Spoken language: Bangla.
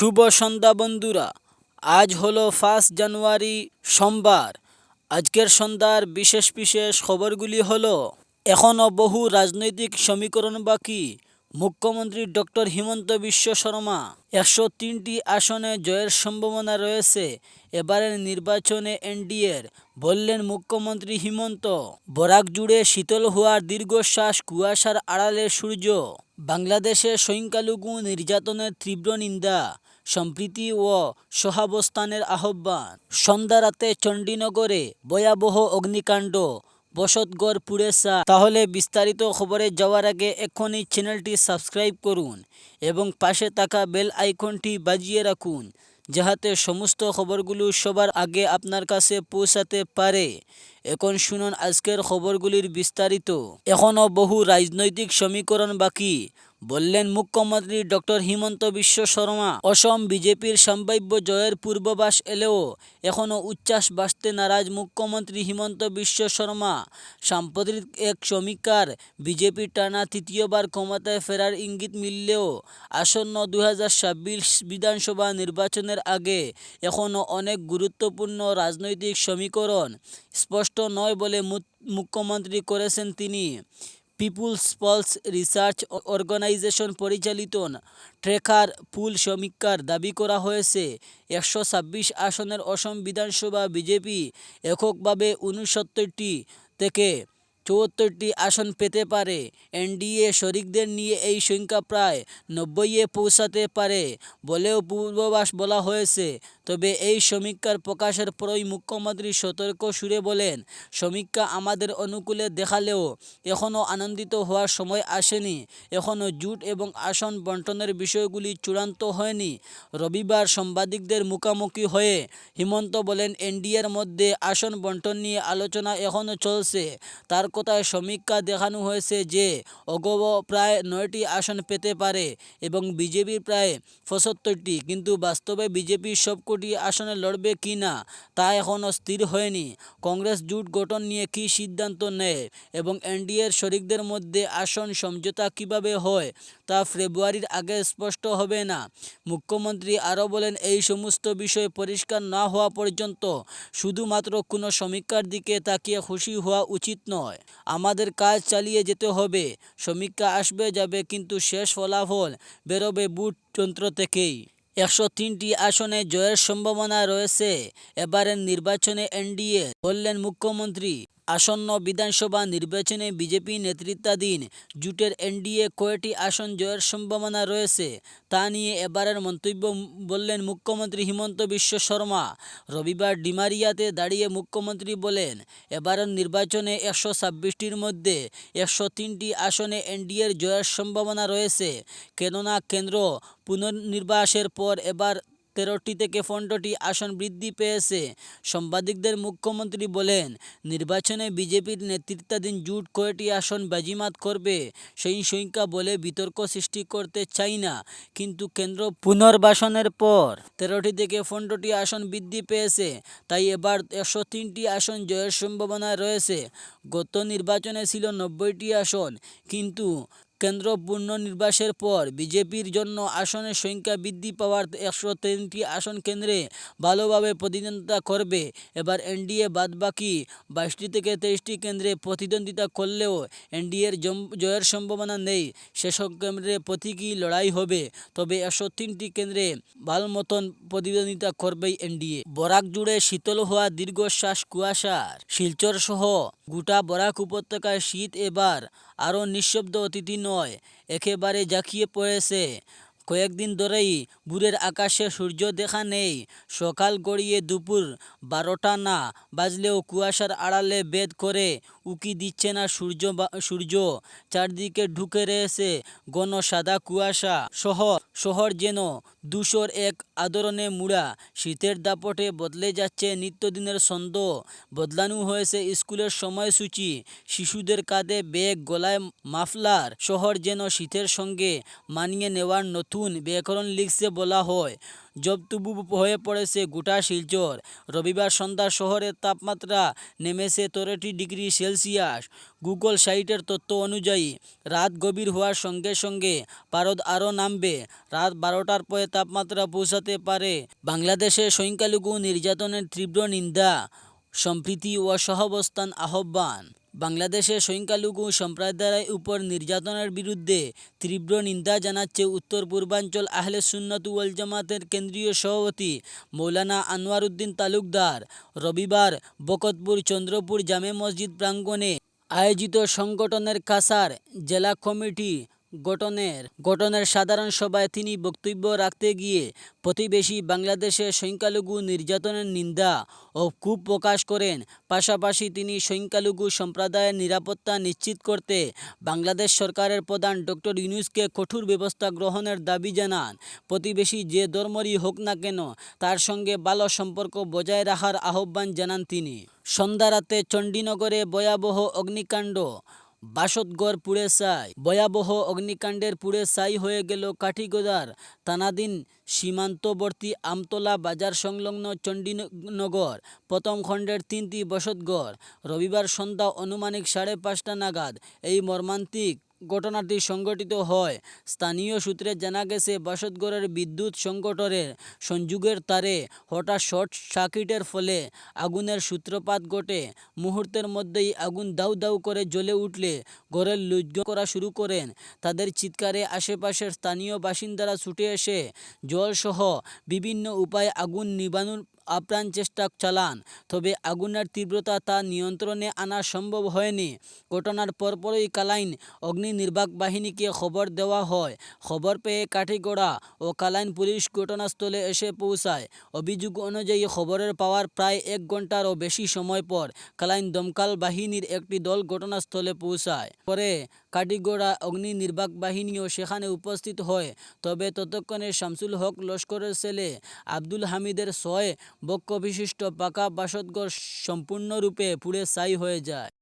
শুভ সন্ধ্যা বন্ধুরা। আজ হলো ফার্স্ট জানুয়ারি, সোমবার। আজকের সন্ধ্যার বিশেষ বিশেষ খবরগুলি হলো এখনও বহু রাজনৈতিক সমীকরণ বাকি। মুখ্যমন্ত্রী ডক্টর হিমন্ত বিশ্ব শর্মা একশো তিনটি আসনে জয়ের সম্ভাবনা রয়েছে। এবারের নির্বাচনে এনডিএর বললেন মুখ্যমন্ত্রী হিমন্ত। বরাক জুড়ে শীতল হওয়ার দীর্ঘশ্বাস কুয়াশার আড়ালে সূর্য। বাংলাদেশে সংখ্যালঘু নির্যাতনের তীব্র নিন্দা, সম্প্রীতি ও সহাবস্থানের আহ্বান। সন্ধ্যা রাতে চণ্ডীনগরে ভয়াবহ অগ্নিকাণ্ড বসতগড় পুড়েসা তাহলে বিস্তারিত খবরে যাওয়ার আগে এখনই চ্যানেলটি সাবস্ক্রাইব করুন এবং পাশে থাকা বেল আইকনটি বাজিয়ে রাখুন, যাহাতে সমস্ত খবরগুলো সবার আগে আপনার কাছে পৌঁছাতে পারে। এখন শুনুন আজকের খবরগুলির বিস্তারিত। এখনও বহু রাজনৈতিক সমীকরণ বাকি। বললেন মুখ্যমন্ত্রী ডক্টর হিমন্ত বিশ্ব শর্মা, অসম বিজেপির সম্ভাব্য জয়ের পূর্বাভাস এলেও এখনও উচ্ছ্বাস বাঁচতে নারাজ মুখ্যমন্ত্রী হিমন্ত বিশ্ব শর্মা। সাম্প্রতিক এক সমীক্ষার বিজেপির টানা তৃতীয়বার ক্ষমতায় ফেরার ইঙ্গিত মিললেও আসন্ন দু হাজার ছাব্বিশ বিধানসভা নির্বাচনের আগে এখনও অনেক গুরুত্বপূর্ণ রাজনৈতিক সমীকরণ স্পষ্ট নয় বলে মুখ্যমন্ত্রী করেছেন তিনি। পিপুলস পলস রিসার্চ অর্গানাইজেশন পরিচালিত ট্রেকার পুল সমীক্ষার দাবি করা হয়েছে, একশো ছাব্বিশ আসনের অসম বিধানসভা বিজেপি এককভাবে উনসত্তরটি থেকে চুয়াত্তরটি আসন পেতে পারে। এনডিএ শরিকদের নিয়ে এই সংখ্যা প্রায় নব্বইয়ে পৌঁছাতে পারে বলেও পূর্বাভাস বলা হয়েছে। তবে এই সমীক্ষার প্রকাশের পরই মুখ্যমন্ত্রী সতর্ক সুরে বলেন, সমীক্ষা আমাদের অনুকূলে দেখালেও এখনও আনন্দিত হওয়ার সময় আসেনি। এখনও জুট এবং আসন বন্টনের বিষয়গুলি চূড়ান্ত হয়নি। রবিবার সাংবাদিকদের মুখোমুখি হয়ে হিমন্ত বলেন, এনডিএর মধ্যে আসন বন্টন নিয়ে আলোচনা এখনও চলছে। তার কথায় সমীক্ষা দেখানো হয়েছে যে অগব প্রায় নয়টি আসন পেতে পারে এবং বিজেপির প্রায় পঁচাত্তরটি। কিন্তু বাস্তবে বিজেপি সবকটি আসনে লড়বে কি না, তা এখনও স্থির হয়নি। কংগ্রেস জোট গঠন নিয়ে কি সিদ্ধান্ত নেয় এবং এনডিএর শরিকদের মধ্যে আসন সমঝোতা কীভাবে হয় তা ফেব্রুয়ারির আগে স্পষ্ট হবে না। মুখ্যমন্ত্রী আরও বলেন, এই সমস্ত বিষয় পরিষ্কার না হওয়া পর্যন্ত শুধুমাত্র কোনো সমীক্ষার দিকে তাকিয়ে খুশি হওয়া উচিত নয়। আমাদের কাজ চালিয়ে যেতে হবে। সমীক্ষা আসবে, যাবে, কিন্তু শেষ ফলাফল বেরোবে বুট যন্ত্র থেকেই। একশো তিনটি আসনে জয়ের সম্ভাবনা রয়েছে। এবারের নির্বাচনে এনডিএ বললেন মুখ্যমন্ত্রী। আসন্ন বিধানসভা নির্বাচনে বিজেপি নেতৃত্বাধীন জোটের এনডিএ কয়টি আসন জয়ের সম্ভাবনা রয়েছে। তা নিয়ে এবারের মন্তব্য বললেন মুখ্যমন্ত্রী হিমন্ত বিশ্ব শর্মা। রবিবার ডিমারিয়াতে দাঁড়িয়ে মুখ্যমন্ত্রী বলেন, এবারের নির্বাচনে একশো ছাব্বিশটির মধ্যে একশো তিনটি আসনে এনডিএর জয়ের সম্ভাবনা রয়েছে। কেননা কেন্দ্র পুনর্নির্বাসের পর এবার তেরোটি থেকে পনেরোটি আসন বৃদ্ধি পেয়েছে। সাংবাদিকদের মুখ্যমন্ত্রী বলেন, নির্বাচনে বিজেপির নেতৃত্বাধীন জুট কয়টি আসন বাজিমাত করবে, সেই সংখ্যা বলে বিতর্ক সৃষ্টি করতে চাই না, কিন্তু কেন্দ্র পুনর্বাসনের পর। তেরোটি থেকে পনেরোটি আসন বৃদ্ধি পেয়েছে, তাই এবার একশো তিনটি আসন জয়ের সম্ভাবনা রয়েছে। গত নির্বাচনে ছিল নব্বইটি আসন, কিন্তু কেন্দ্র পুনর্নির্বাসের পর বিজেপির জন্য আসনের সংখ্যা বৃদ্ধি পাওয়ার একশো তিনটি আসন কেন্দ্রে ভালোভাবে প্রতিদ্বন্দ্বিতা করবে। এবার এনডিএ বাদবাকি বাইশটি থেকে তেইশটি কেন্দ্রে প্রতিদ্বন্দ্বিতা করলেও এনডিএর জয়ের সম্ভাবনা নেই। সেসব কেন্দ্রে প্রতীকী লড়াই হবে। তবে একশো তিনটি কেন্দ্রে ভালো মতন প্রতিদ্বন্দ্বিতা করবেই এনডিএ। বরাক জুড়ে শীতল হওয়া দীর্ঘশ্বাস কুয়াশার শিলচর সহ গোটা বরাক উপত্যকায় শীত এবার আরও নিঃশব্দ অতিথি নয়, একেবারে জাঁকিয়ে পড়েছে। কয়েকদিন ধরেই ভোরের আকাশে সূর্য দেখা নেই, সকাল গড়িয়ে দুপুর বারোটা না বাজলেও কুয়াশার আড়ালে বেদ করে উকি দিচ্ছে না সূর্য সূর্য। চারদিকে ঢুকে রয়েছে ঘন সাদা কুয়াশা শহর। শহর যেন দুশোর এক আদরণে মুড়া। শীতের দাপটে বদলে যাচ্ছে নিত্যদিনের ছন্দ। বদলানো হয়েছে স্কুলের সময়সূচি। শিশুদের কাঁধে ব্যাগ, গলায় মাফলার। শহর যেন শীতের সঙ্গে মানিয়ে নেওয়ার নতুন ব্যাকরণ লিখছে বলা হয়। জবতুবু হয়ে পড়েছে গোটা শিলচর। রবিবার সন্ধ্যা শহরের তাপমাত্রা নেমেছে তেরোটি ডিগ্রি সেলসিয়াস। গুগল সাইটের তথ্য অনুযায়ী, রাত গভীর হওয়ার সঙ্গে সঙ্গে পারদ আরও নামবে। রাত বারোটার পরে তাপমাত্রা পৌঁছাতে পারে। বাংলাদেশে সংখ্যালঘু নির্যাতনের তীব্র নিন্দা, সম্প্রীতি ও সহাবস্থান আহ্বান। বাংলাদেশে সংখ্যালঘু সম্প্রদায়ের উপর নির্যাতনের বিরুদ্ধে তীব্র নিন্দা জানাচ্ছে উত্তর পূর্বাঞ্চল আহলে সুন্নত ওয়াল জামাতের কেন্দ্রীয় সভাপতি মৌলানা আনোয়ার উদ্দিন তালুকদার। রবিবার বকতপুর চন্দ্রপুর জামে মসজিদ প্রাঙ্গণে আয়োজিত সংগঠনের কাসার জেলা কমিটি গঠনের। গঠনের সাধারণ সভায় তিনি বক্তব্য রাখতে গিয়ে প্রতিবেশী বাংলাদেশে সংখ্যালঘু নির্যাতনের নিন্দা ও ক্ষোভ প্রকাশ করেন। পাশাপাশি তিনি সংখ্যালঘু সম্প্রদায়ের নিরাপত্তা নিশ্চিত করতে বাংলাদেশ সরকারের প্রধান ডক্টর ইউনুসকে কঠোর ব্যবস্থা গ্রহণের দাবি জানান। প্রতিবেশী যে ধর্মরই হোক না কেন, তার সঙ্গে ভালো সম্পর্ক বজায় রাখার আহ্বান জানান তিনি। সন্ধ্যা রাতে চণ্ডীনগরে ভয়াবহ অগ্নিকাণ্ড বাসতঘর পুড়ে ছাই ভয়াবহ অগ্নিকাণ্ডের পুড়ে ছাই হয়ে গেল কাঠিগোদার। তানাদিন সীমান্তবর্তী আমতলা বাজার সংলগ্ন চণ্ডীনগর। প্রথম খণ্ডের তিনটি বসতঘর। রবিবার সন্ধ্যা অনুমানিক সাড়ে পাঁচটা নাগাদ। এই মর্মান্তিক ঘটনাটি সংঘটিত হয়। স্থানীয় সূত্রে জানা গেছে, বাসতঘরের বিদ্যুৎ সংগঠনের সংযোগের তারে হঠাৎ শর্ট সার্কিটের ফলে আগুনের সূত্রপাত ঘটে। মুহূর্তের মধ্যেই আগুন দাউ দাউ করে জ্বলে উঠলে ঘরের লুজ্জ করা শুরু করেন। তাদের চিৎকারে আশেপাশের স্থানীয় বাসিন্দারা ছুটে এসে জলসহ বিভিন্ন উপায়ে আগুন নিবানোর আপ্রাণ চেষ্টা চালান, তবে আগুনের তীব্রতা তা নিয়ন্ত্রণে আনা সম্ভব হয়নি। ঘটনার পরপরই কালাইন অগ্নি নির্বাক বাহিনীকে খবর দেওয়া হয়। খবর পেয়ে কাঠিগড়া ও কালাইন পুলিশ ঘটনাস্থলে এসে পৌঁছায়। অভিযোগ অনুযায়ী খবরের পাওয়ার প্রায় এক ঘন্টারও বেশি সময় পর কালাইন দমকাল বাহিনীর একটি দল ঘটনাস্থলে পৌঁছায়। পরে কাঠিগড়া অগ্নি নির্বাক বাহিনীও সেখানে উপস্থিত হয়। তবে ততক্ষণে শামসুল হক লস্করের ছেলে আব্দুল হামিদের ছয় বক্ষ বিশিষ্ট পাকা বাসদঘর সম্পূর্ণরূপে পুড়ে ছাই হয়ে যায়।